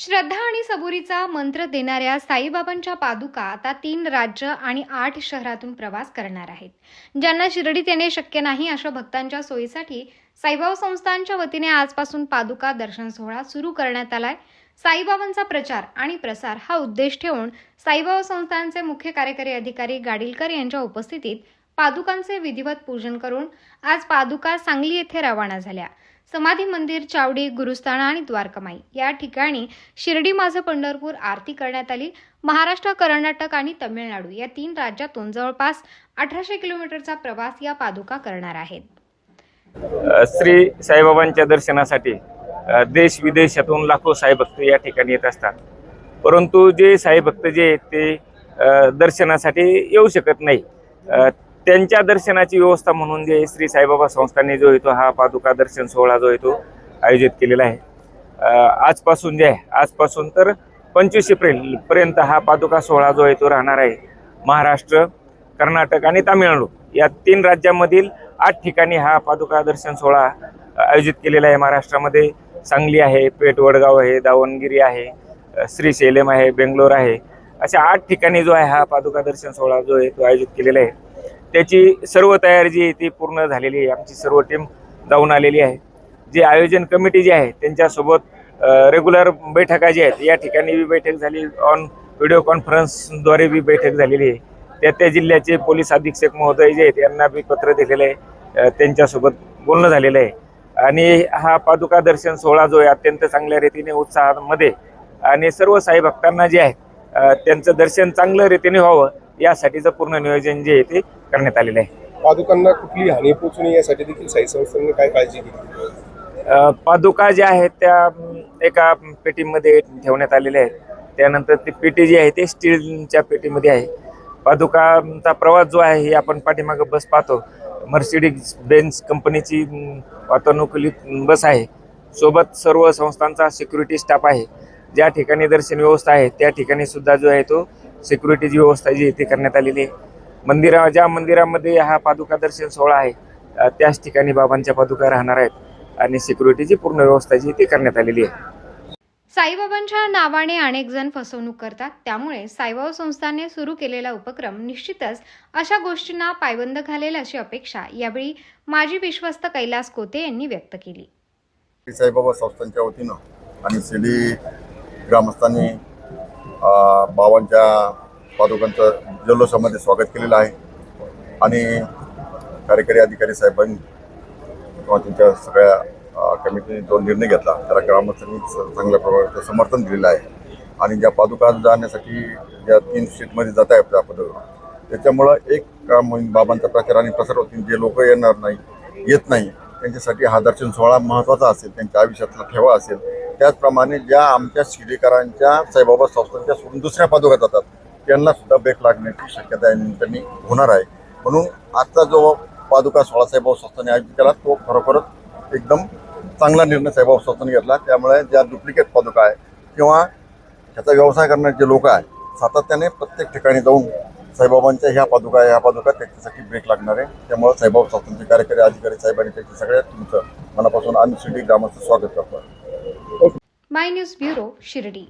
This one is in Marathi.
श्रद्धा आणि सबुरीचा मंत्र देणाऱ्या साईबाबांच्या पादुका आता तीन राज्य आणि आठ शहरातून प्रवास करणार आहेत. ज्यांना शिर्डीत येणे शक्य नाही अशा भक्तांच्या सोयीसाठी साईबाबा संस्थांच्या वतीने आजपासून पादुका दर्शन सोहळा सुरू करण्यात आलाय. साईबाबांचा प्रचार आणि प्रसार हा उद्देश ठेवून साईबाबा संस्थांचे मुख्य कार्यकारी अधिकारी गाडीलकर यांच्या उपस्थितीत पादुकांचे विधिवत पूजन करून आज पादुका सांगली येथे रवाना झाल्या. समाधी मंदिर चावडी गुरुस्थान आणि द्वारकामाई. या ठिकाणी शिर्डी माझं पंढरपूर आरती करण्यात आली. महाराष्ट्र कर्नाटक आणि तमिळनाडू या तीन राज्यातून जवळपास अठराशे किलोमीटरचा प्रवास या पादुका करणार आहेत. श्री साईबाबांच्या दर्शनासाठी देश विदेशातून लाखो साईभक्त या ठिकाणी येत असतात. परंतु जे साईभक्त जे आहेत ते दर्शनासाठी येऊ शकत नाही. त्यांच्या दर्शनाची व्यवस्था म्हणून जे श्री साईबाबा संस्थांनी जो आहे तो हा पादुका दर्शन सोहळा जो आहे तो आयोजित केलेला आहे. आजपासून जे आहे आजपासून तर पंचवीस एप्रिल पर्यंत हा पादुका सोहळा जो आहे तो राहणार आहे महाराष्ट्र कर्नाटक आणि तामिळनाडू. या तीन राज्यामधील आठ ठिकाणी हा पादुका दर्शन सोहळा आयोजित केलेला आहे महाराष्ट्रामध्ये. सांगली आहे पेठ वडगाव आहे दावणगिरी आहे श्री श्रीशैलम आहे बेंगलोर आहे. अशा आठ ठिकाणी जो आहे हा पादुका दर्शन सोहळा जो आहे तो आयोजित केलेला आहे. त्याची सर्व तयारी जी आहे ती पूर्ण झालेली आहे. आमची सर्व टीम जाऊन आलेली आहे. जे आयोजन कमिटी जी आहे त्यांच्यासोबत रेग्युलर बैठका जी आहेत या ठिकाणी बी बैठक झाली. ऑन व्हिडिओ कॉन्फरन्सद्वारे बी बैठक झालेली आहे. त्या त्या जिल्ह्याचे पोलीस अधीक्षक महोदय जे आहेत यांना बी पत्र दिलेलं आहे. त्यांच्यासोबत बोलणं झालेलं आहे. आणि हा पादुका दर्शन सोहळा जो आहे अत्यंत चांगल्या रीतीने उत्साहामध्ये आणि सर्व साई भक्तांना जे आहे त्यांचं दर्शन चांगल्या रीतीने व्हावं यासाठीचं पूर्ण नियोजन जे आहे ते करण्यात आलेलं आहे. पादुकांना कुठली हानी पोहोचू नये यासाठी देखील साई संस्थांनी काय काळजी घेतली? पादुका ज्या आहेत त्या एका पेटीमध्ये ठेवण्यात आलेल्या आहेत. त्यानंतर ती पेटी जी आहे ती स्टीलच्या पेटीमध्ये आहे. पादुकाचा प्रवास जो आहे हे आपण पाठीमागं बस पाहतो. मर्सिडीज बेन्स कंपनीची वातानुकूलित बस आहे. सोबत सर्व संस्थांचा सिक्युरिटी स्टाफ आहे. ज्या ठिकाणी दर्शन व्यवस्था आहे त्या ठिकाणी सुद्धा जो आहे तो सिक्युरिटीची व्यवस्था जी आहे ती करण्यात आलेली आहे. मंदिरा ज्या मंदिरामध्ये हा पादुका दर्शन सोहळा आहे त्याच ठिकाणी बाबांच्या पादुका राहणार आहेत आणि सिक्युरिटीची पूर्ण व्यवस्था जी ती करण्यात आलेली आहे. साईबाबांच्या नावाने अनेक जण फसवणूक करतात त्यामुळे साईबाबा संस्थाने सुरू केलेला उपक्रम निश्चितच अशा गोष्टींना पायबंद घालेल अशी अपेक्षा यावेळी माजी विश्वस्त कैलास कोते यांनी व्यक्त केली. साईबाबा संस्थांच्या वतीनं आणि शिर्डी ग्रामस्थांनी बाबांच्या पादुकांचं जल्लोषामध्ये स्वागत केलेलं आहे. आणि कार्यकारी अधिकारी साहेबांनी किंवा त्यांच्या सगळ्या कमिटीने जो निर्णय घेतला त्याला ग्रामस्थांनी स- चांगल्या प्रकारे समर्थन दिलेलं आहे. आणि ज्या पादुका जाण्यासाठी ज्या तीन सीटमध्ये जात आहे आपल्या पद्धतीवर त्याच्यामुळं एक काम होईल बाबांचा प्रचार आणि प्रसार होतील जे लोक येणार नाही येत नाही त्यांच्यासाठी हा दर्शन सोहळा महत्त्वाचा असेल त्यांच्या आयुष्यातला ठेवा असेल. त्याचप्रमाणे ज्या आमच्या शिर्डीकरांच्या साईबाबा संस्थांच्या सोडून दुसऱ्या पादुका जातात त्यांना सुद्धा ब्रेक लागण्याची शक्यता या निमित्ताने होणार आहे. म्हणून आजचा जो पादुका सोहळा साईबाबा संस्थांनी आयोजित केला तो खरोखरच एकदम चांगला निर्णय साईबाबा संस्थाने घेतला. त्यामुळे ज्या डुप्लिकेट पादुका आहे किंवा ह्याचा व्यवसाय करणारे जे लोक आहेत सातत्याने प्रत्येक ठिकाणी जाऊन साईबाबांच्या ह्या पादुका ह्या पादुका त्याच्यासाठी ब्रेक लागणार आहे. त्यामुळे साईबाब स्वातंत्र्य कार्यकारी अधिकारी साहेबांनी त्याच्या सगळ्या तुमचं मनापासून आम्ही शिर्डी ग्रामाचं स्वागत करतो. My news bureau Shirdi.